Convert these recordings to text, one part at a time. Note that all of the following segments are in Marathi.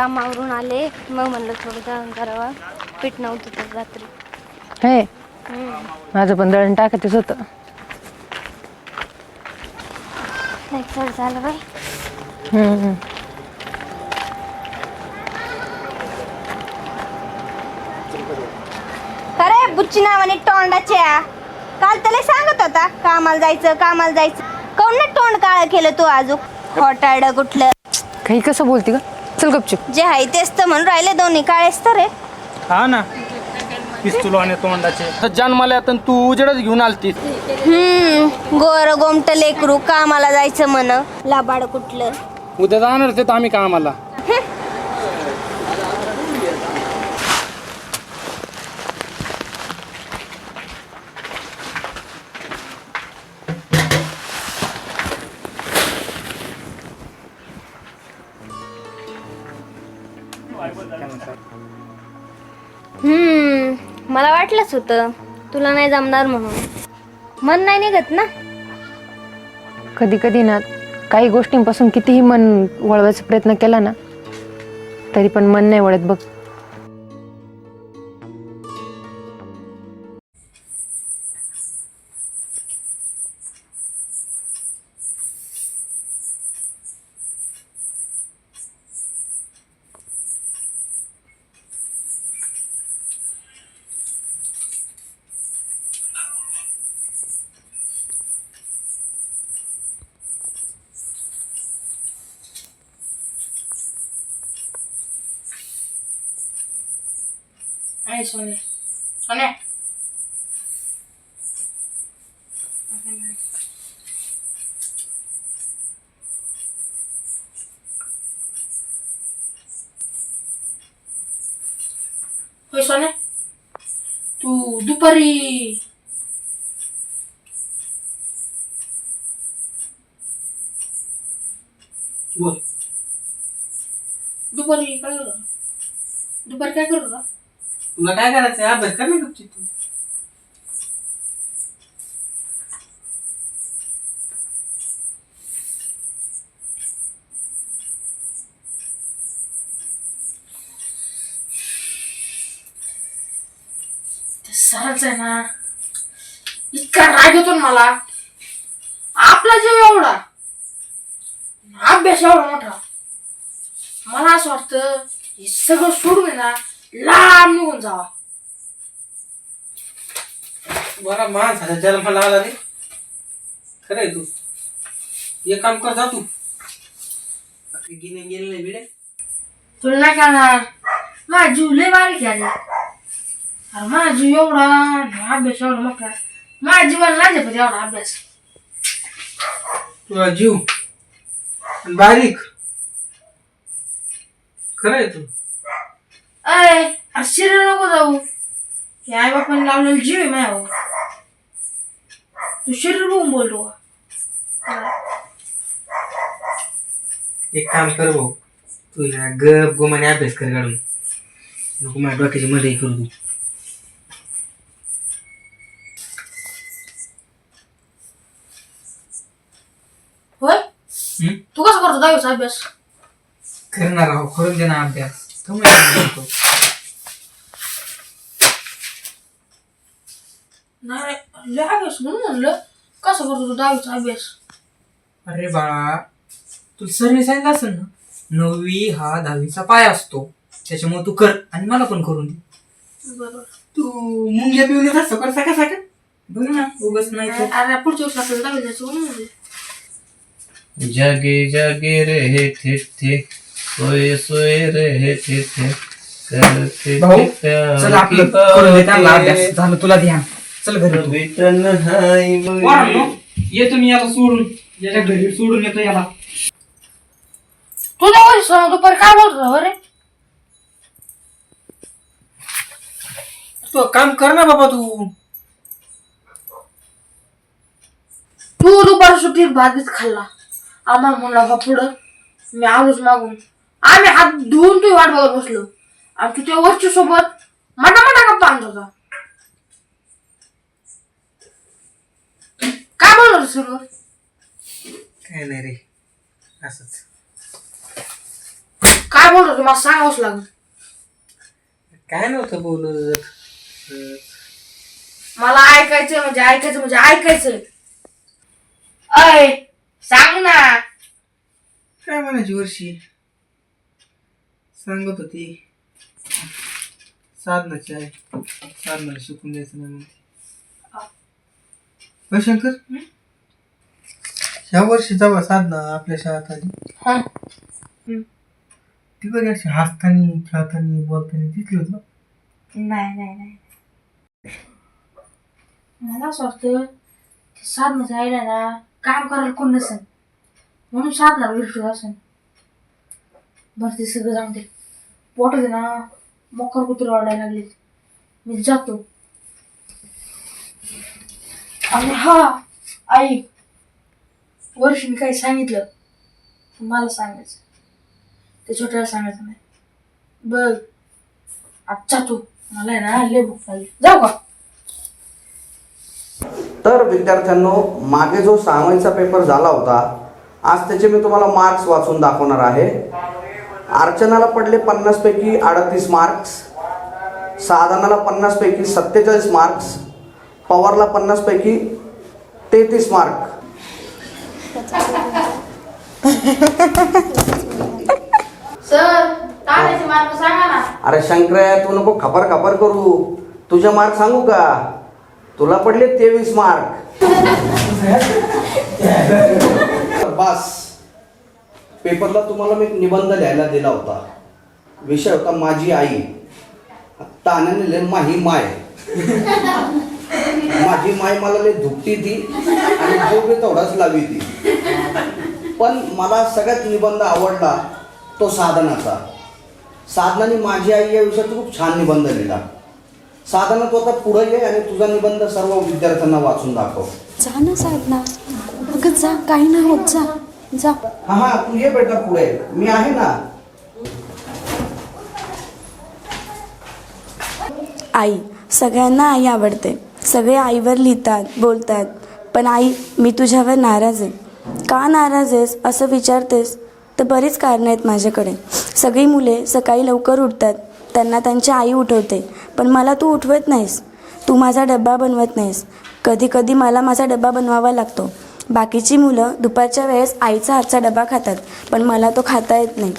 सकाळी सगळं काम आवरून आले. मग म्हणलं थोडं दळण करावं. पीठ नव्हतं तर रात्री. हे? हम्म. माझं पण दळण टाकायचंच होतं. नाही चढ झालं बाई. हम्म. अरे बुच्ची नावाने तोंडाच्या. काल त्याला सांगत होता कामाला जायचं कामाला जायचं. काऊन ना तोंड काळ केलं तू अजून खोटाड कुठलं? काही कसं बोलती का चल गपचूप. जे आहे तेच तर म्हणून राहिले दोन्ही. काळेच तर रे? हा ना. पिस्तूल आणि तोंडाचे. आता जन्माला आता तू उजेडच घेऊन आलतीस. हम्म गोर गोमट लेकरू कामाला जायचं म्हण. लाबाड कुठलं? उद्या जाणार होते आम्ही कामाला. मला वाटलंच होतं तुला नाही जमणार म्हणून. मन नाही निघत ना? कधी कधी ना काही गोष्टींपासून कितीही मन वळवायचा प्रयत्न केला ना तरी पण मन नाही वळत बघ. आहे सोने सोने होय सोने तू दुपारी बोल दुपारी काय होता? दुपारी काय होता तुला काय करायचं अभ्यास कर ना गपची तू सरच आहे ना. इतका राग येतो ना मला. आपला जीव एवढा. अभ्यास एवढा मोठा. मला असं वाटतं हे सगळं सोडून आहे ना लांब निघून जावा. बरा माणसाचा जन्माला आला रे. खरंय तू. एक काम कर जा तू. गिने गेले नाही बिडे. तुला नाही करणार माझा जीव लय बारीक आहे अरे माझा जीव एवढा आणि अभ्यास एवढा मोठा माझ्या जीवाला नाही झेपत एवढा अभ्यास. तुला जीव. आणि बारीक. खरंय तू. अय शरीर नको जाऊ. हे आई बापाने लावलेलं जीव आहे माझ्यावर. तू शरीर बघून बोलतो एक काम कर भाऊ तू ना गप गोमाने अभ्यास कर काढून नको माझ्या डोक्याची मध्ये करू तू. होय? हम्म? तू कसं करतो दहावीचा अभ्यास? करणार आहो करून दे ना अभ्यास. करतो. नाही रे, लय अभ्यास म्हणून म्हणलं कसं करतो तू दहावीचा अभ्यास अरे बाळा तुला सरने सांगितलं असेल ना नववी हा दहावीचा पाय असतो त्याच्यामुळे तू कर आणि मला पण करून दे बरोबर तू मुंग्या पिवली असतो कर सका सका बघ ना उगच नाही तर अरे पुढच्या वर्षी आपल्याला दहावी जायचं म्हणून म्हणलं. जगे जगे रहे थे थे सोए सोए रहे थे थे करते भाऊ, चल की आपलं करून दे त्यांना. अभ्यास. झालं तुला ध्यान. चल घरी तू. कभी तन्हाई में- पोरांनो, ये तुम्ही याला सोडून. याच्या घरी सोडून येतो याला. तुझ्या वर्षी दुपारी काय बोलत बरे तू काम कर ना बाबा तू. तू दुपारी सुट्टीत भात बीत खाल्ला. आम्हाला म्हणला का पुढं मी आलोच मागून आम्ही हात धुवून तुझी वाट बघत बसलो. आणि तुझ्या वरच्या सोबत. मटा मटा गप्पा आणत होता. काय बोलत होता सगळं काय नाही रे. असंच. काय बोलतो तुम्हाला सांगावंच लागेल. काय नव्हतं बोलत अं, मला ऐकायचंय म्हणजे ऐकायचं म्हणजे ऐकायचंय. अय सांग ना. काय म्हणायची वर्षी सांगत होती. साधनाची आहे साधनाला शिकून द्यायचं नाही म्हणते. होय शंकर? ह्या वर्षी जेव्हा साधना आपल्या शाळेत आली हा. ती बघ अशी हसतानी खेळतानी बोलतानी दिसली होती? ना. नाही नाही नाही. मला असं वाटतं ते साधनाचं ना काम करायला कोण नसेल. म्हणून साधना विरशूद असेल. बरं ते सगळं जाऊन दे. पोटात आहे ना मकर कुत्र ओरडायला लागले. मी जातो. आणि हा आई वर्षीने काही सांगितलं. मला सांगायचं. ते छोट्याला सांगायचं नाही. बघ अच्छा तू मला आहे ना लय भूक लागली. जाऊ का? तर विद्यार्थ्यांनो मागे जो सामाईचा पेपर झाला होता आज त्याचे मी तुम्हाला मार्क्स वाचून दाखवणार आहे. अर्चनाला पडले पन्नासपैकी अडतीस मार्क्स साधनाला पन्नासपैकी सत्तेचाळीस मार्क्स पवारला पन्नासपैकी तेहतीस मार्क अरे शंकर्या तू नको खबर खबर करू. तुझे मार्क सांगू का? तुला पडले तेवीस मार्क बस. पेपरला तुम्हाला मी निबंध लिहायला दिला होता. विषय होता माझी आई ताण्याने लिहिले माही माय. माझी माय मला लय धुपटी ती आणि जीव बी तेवढाच लावी ती पण मला सगळ्यात निबंध आवडला तो साधनाचा. साधनाने माझी आई या विषयात खूप छान निबंध लिहिला. साधना तू आता पुढे ये आणि तुझा निबंध सर्व विद्यार्थ्यांना वाचून दाखव. जा ना साधना. अगं जा काही नाही होत जा. जा. हा हा तू ये बेटा पुढे. मी आहे ना. आई सगळ्यांना आई आवडते. सगळे आईवर लिहितात बोलतात. पण आई मी तुझ्यावर नाराज आहे. का नाराज आहेस असं विचारतेस? तर बरीच कारणं आहेत माझ्याकडे. सगळी मुले सकाळी लवकर उठतात. त्यांना त्यांची आई उठवते. पण मला तू उठवत नाहीस. तू माझा डब्बा बनवत नाहीस. कधी कधी मला माझा डब्बा बनवावा लागतो. बाकीची मुलं दुपारच्या वेळेस आईचा हातचा डबा खातात पण मला तो खाता येत नाही.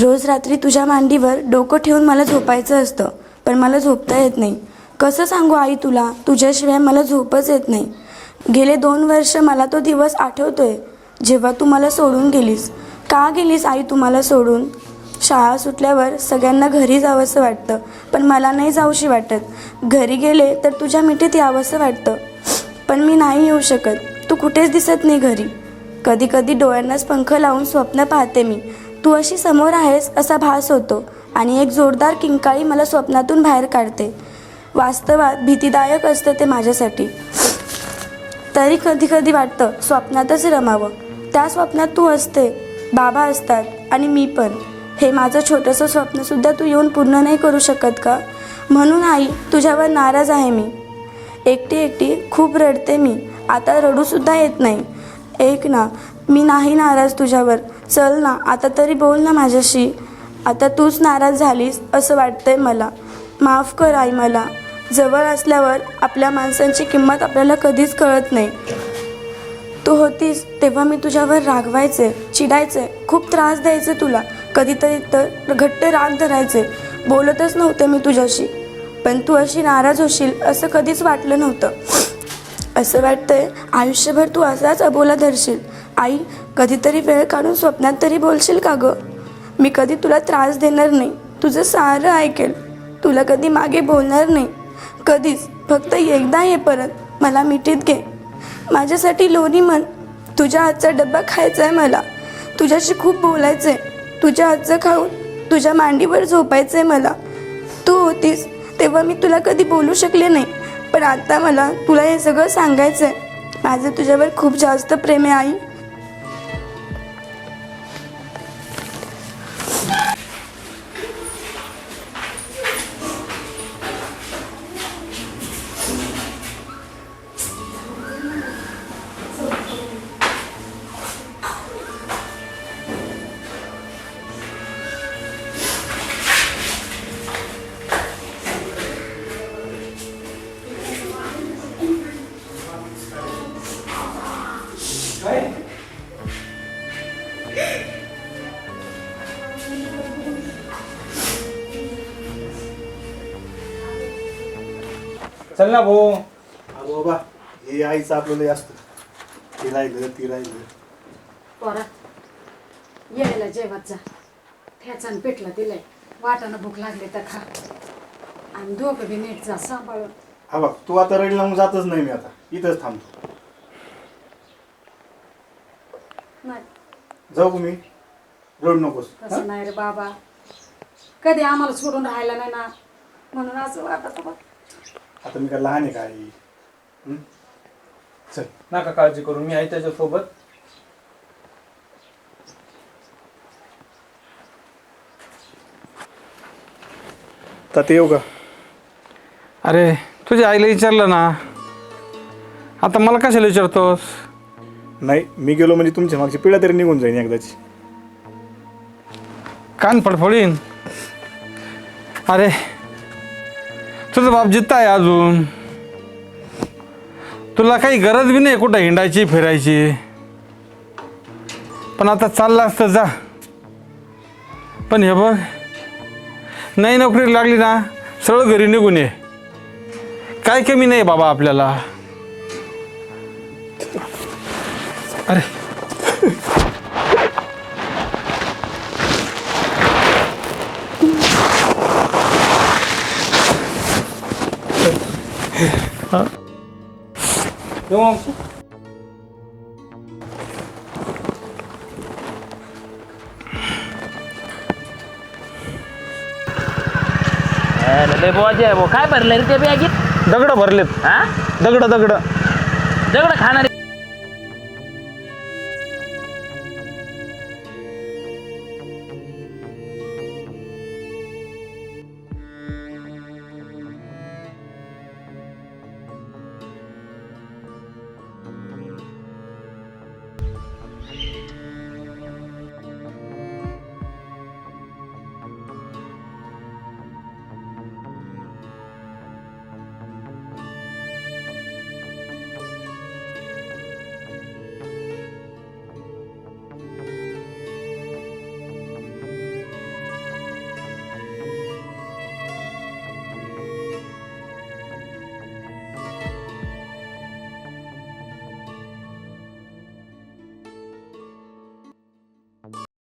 रोज रात्री तुझ्या मांडीवर डोकं ठेवून मला झोपायचं असतं पण मला झोपता येत नाही. कसं सांगू आई तुला? तुझ्याशिवाय मला झोपच येत नाही. गेले दोन वर्ष मला तो दिवस आठवतोय जेव्हा तू मला सोडून गेलीस. का गेलीस आई तुम्हाला सोडून? शाळा सुटल्यावर सगळ्यांना घरी जावंसं वाटतं पण मला नाही जाऊशी वाटत. घरी गेले तर तुझ्या मिठीत यावंसं वाटतं पण मी नाही येऊ शकत. तू कुठेच दिसत नाही घरी. कधी कधी डोळ्यांनाच पंख लावून स्वप्न पाहते मी. तू अशी समोर आहेस असा भास होतो आणि एक जोरदार किंकाळी मला स्वप्नातून बाहेर काढते. वास्तवात भीतीदायक असतं ते माझ्यासाठी. तरी कधी कधी वाटतं स्वप्नातच रमावं. त्या स्वप्नात तू असते बाबा असतात आणि मी पण. हे माझं छोटंसं स्वप्नसुद्धा तू येऊन पूर्ण नाही करू शकत का? म्हणून आई तुझ्यावर नाराज आहे मी. एकटी एकटी खूप रडते मी. आता रडूसुद्धा येत नाही. एक ना मी नाही नाराज तुझ्यावर. चल ना आता तरी बोल ना माझ्याशी. आता तूच नाराज झालीस असं वाटतंय मला. माफ कर आई मला. जवळ असल्यावर आपल्या माणसांची किंमत आपल्याला कधीच कळत नाही. तू होतीस तेव्हा मी तुझ्यावर रागवायचे चिडायचे. खूप त्रास द्यायचे तुला. कधीतरी तर घट्ट राग धरायचे. बोलतच नव्हते मी तुझ्याशी. पण तू अशी नाराज होशील असं कधीच वाटलं नव्हतं. असं वाटतंय आयुष्यभर तू असाच अबोला धरशील. आई कधीतरी वेळ काढून स्वप्नात तरी बोलशील का गं? मी कधी तुला त्रास देणार नाही तुझं सारं ऐकेल. तुला कधी मागे बोलणार नाही. कधीच फक्त एकदा ये परत मला मिठीत घे. माझ्यासाठी लोणी म्हण तुझ्या हातचा डब्बा खायचा आहे मला. तुझ्याशी खूप बोलायचं आहे तुझ्या हातचं खाऊन तुझ्या मांडीवर झोपायचं आहे मला. तू होतीस तेव्हा मी तुला कधी बोलू शकले नाही. पण आता मला तुला हे सगळं सांगायचं आहे माझं तुझ्यावर खूप जास्त प्रेम आहे आई. चल ना भाऊ. अरे बाबा हे आईचं आपल्याला असतं. ती राहिलं ती राहिलं. पोरा यायला जेवत जा. ठ्याचान पेटला दिलाय. वाटानं भूक लागली तर खा. आणि दोघं बी नीट जा सांभाळून. हा बघ तू आता रडला मग जातच नाही मी आता. इथंच थांबतो. नाही. जाऊ का मी? रड नकोस. तसं नाही रे बाबा. कधी आम्हाला सोडून राहायला नाही ना. म्हणून असं वाटत बघ. आता मी काय लहान आहे का आई हं? चल. नका काळजी करू मी आहे त्याच्यासोबत. तर येऊ का? अरे तुझ्या आईला विचारलं ना. आता मला कशाला विचारतोस? नाही मी गेलो म्हणजे तुमच्या मागची पिढ्या तरी निघून जाईन एकदाची. कान फडफडीन. अरे तुझं बाप जित्ता आहे अजून. तुला काही गरज बी नाही कुठं हिंडायची फिरायची. पण आता चालला असतं जा. पण हे बघ नाही नोकरी लागली ना सरळ घरी निघून ये. काय कमी नाही बाबा आपल्याला. अरे. काय भरलं रे ते बॅगीत दगड भरलेत. हा? दगड दगड. दगड खाणार